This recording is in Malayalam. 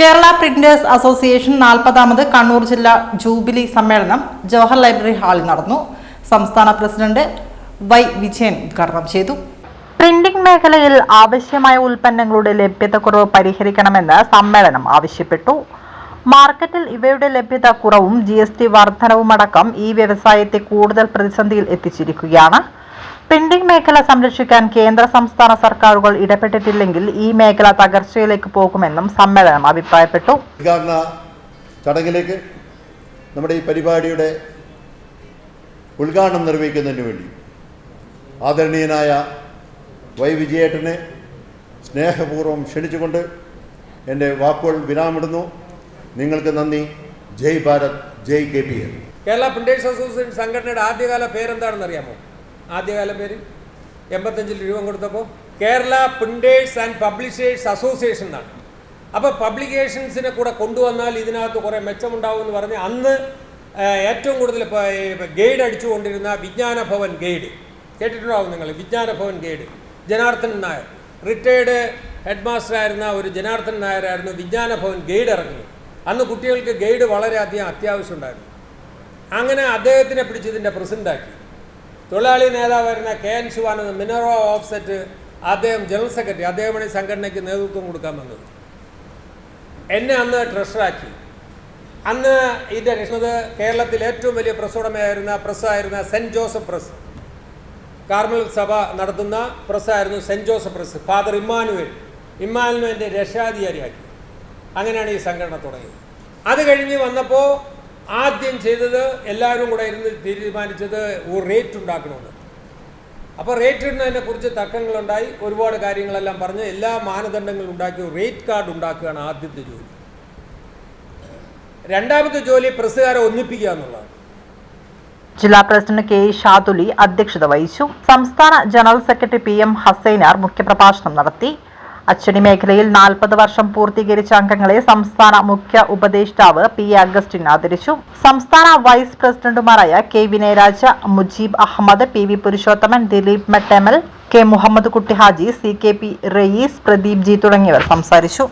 കേരള പ്രിന്റേഴ്സ് അസോസിയേഷൻ നാൽപ്പതാമത് കണ്ണൂർ ജില്ലാ ജൂബിലി സമ്മേളനം ജവഹർ ലൈബ്രറി ഹാളിൽ നടന്നു. സംസ്ഥാന പ്രസിഡന്റ് വൈ വിജയൻ ഉദ്ഘാടനം ചെയ്തു. പ്രിന്റിംഗ് മേഖലയിൽ ആവശ്യമായ ഉൽപ്പന്നങ്ങളുടെ ലഭ്യതക്കുറവ് പരിഹരിക്കണമെന്ന് സമ്മേളനം ആവശ്യപ്പെട്ടു. മാർക്കറ്റിൽ ഇവയുടെ ലഭ്യത കുറവും ജി എസ് ടി വർധനവുമടക്കം ഈ വ്യവസായത്തെ കൂടുതൽ പ്രതിസന്ധിയിൽ എത്തിച്ചിരിക്കുകയാണ്. പ്രിന്റിംഗ് മേഖല സംരക്ഷിക്കാൻ കേന്ദ്ര സംസ്ഥാന സർക്കാരുകൾ ഇടപെട്ടിട്ടില്ലെങ്കിൽ ഈ മേഖല തകർച്ചയിലേക്ക് പോകുമെന്നും സമ്മേളനം അഭിപ്രായപ്പെട്ടു. ഉദ്ഘാടന ചടങ്ങിലേക്ക് നമ്മുടെ ഈ പരിപാടിയുടെ ഉദ്ഘാടനം നിർവഹിക്കുന്നതിന് വേണ്ടി ആദരണീയനായ വൈ വിജയേട്ടനെ സ്നേഹപൂർവം ക്ഷണിച്ചുകൊണ്ട് എന്റെ വാക്കുകൾ വിരാമിടുന്നു നിങ്ങൾക്ക് നന്ദി. Jai Bharat. Jai K P Kerala printers association സംഘടനയുടെ ആദ്യകാല പേരെന്താണെന്ന് അറിയാമോ ആദ്യകാല പേര്? എൺപത്തഞ്ചിൽ രൂപം കൊടുത്തപ്പോൾ Kerala printers and publishers association എന്നാണ്. അപ്പോൾ പബ്ലിക്കേഷൻസിനെ കൂടെ കൊണ്ടുവന്നാൽ ഇതിനകത്ത് കുറേ മെച്ചമുണ്ടാവും എന്ന് പറഞ്ഞ് അന്ന് ഏറ്റവും കൂടുതൽ ഗൈഡ് അടിച്ചുകൊണ്ടിരുന്ന വിജ്ഞാന ഭവൻ ഗൈഡ്. കേട്ടിട്ടുണ്ടാവും നിങ്ങൾ Vijnana Bhavan guide. Janardhan Nair. Retired head master ആയിരുന്ന ഒരു ജനാർദ്ദൻ നായരായിരുന്നു വിജ്ഞാന ഭവൻ ഗൈഡ് ഇറങ്ങുന്നത്. അന്ന് കുട്ടികൾക്ക് ഗൈഡ് വളരെയധികം അത്യാവശ്യം ഉണ്ടായിരുന്നു അങ്ങനെ അദ്ദേഹത്തിനെ പിടിച്ച് ഇതിന്റെ പ്രസിഡന്റാക്കി തൊഴിലാളി നേതാവായിരുന്ന കെ എൻ ശിവാനന്ദ് മിനറോ ഓഫ്സെറ്റ് അദ്ദേഹം ജനറൽ സെക്രട്ടറി അദ്ദേഹമാണ് ഈ സംഘടനയ്ക്ക് നേതൃത്വം കൊടുക്കാൻ വന്നത്. എന്നെ അന്ന് ട്രഷറാക്കി അന്ന് ഇതിന്റെ രക്ഷണത് കേരളത്തിൽ ഏറ്റവും വലിയ പ്രസ് ഉടമയായിരുന്ന പ്രസ്സായിരുന്ന സെന്റ് ജോസഫ് പ്രസ്. കാർമൽ സഭ നടത്തുന്ന പ്രസ്സായിരുന്നു saint Joseph press father Emmanuel. ഇമ്മാനുവേലിന്റെ രക്ഷാധികാരിയാക്കി. അങ്ങനെയാണ് ഈ സംഘടന തുടങ്ങിയത്. അത് കഴിഞ്ഞ് വന്നപ്പോൾ ആദ്യം ചെയ്തത് എല്ലാവരും കൂടെ ഇരുന്ന് തീരുമാനിച്ചത് ഒരു റേറ്റ് ഉണ്ടാക്കണമെന്ന്. അപ്പോൾ റേറ്റ് ഇടുന്നതിനെ കുറിച്ച് തർക്കങ്ങളുണ്ടായി. ഒരുപാട് കാര്യങ്ങളെല്ലാം പറഞ്ഞ് എല്ലാ മാനദണ്ഡങ്ങളും ഉണ്ടാക്കി റേറ്റ് കാർഡ് ഉണ്ടാക്കുകയാണ് ആദ്യത്തെ ജോലി. രണ്ടാമത്തെ ജോലി പ്രസ്സുകാരെ ഒന്നിപ്പിക്കുക എന്നുള്ളതാണ്. ജില്ലാ പ്രസിഡന്റ് കെ ഷാതുലി അധ്യക്ഷത വഹിച്ചു. സംസ്ഥാന general secretary P M Hassainar മുഖ്യപ്രഭാഷണം നടത്തി. അച്ചടി മേഖലയിൽ നാൽപ്പത് വർഷം പൂർത്തീകരിച്ച അംഗങ്ങളെ സംസ്ഥാന മുഖ്യ ഉപദേഷ്ടാവ് പി അഗസ്റ്റിൻ ആദരിച്ചു. സംസ്ഥാന വൈസ് പ്രസിഡന്റുമാരായ K Vinayaraja Mujeeb Ahmed P V Purushothaman Dileep Mettemal K Muhammad Kutty Haji C K P Rayees Pradeep G തുടങ്ങിയവർ സംസാരിച്ചു.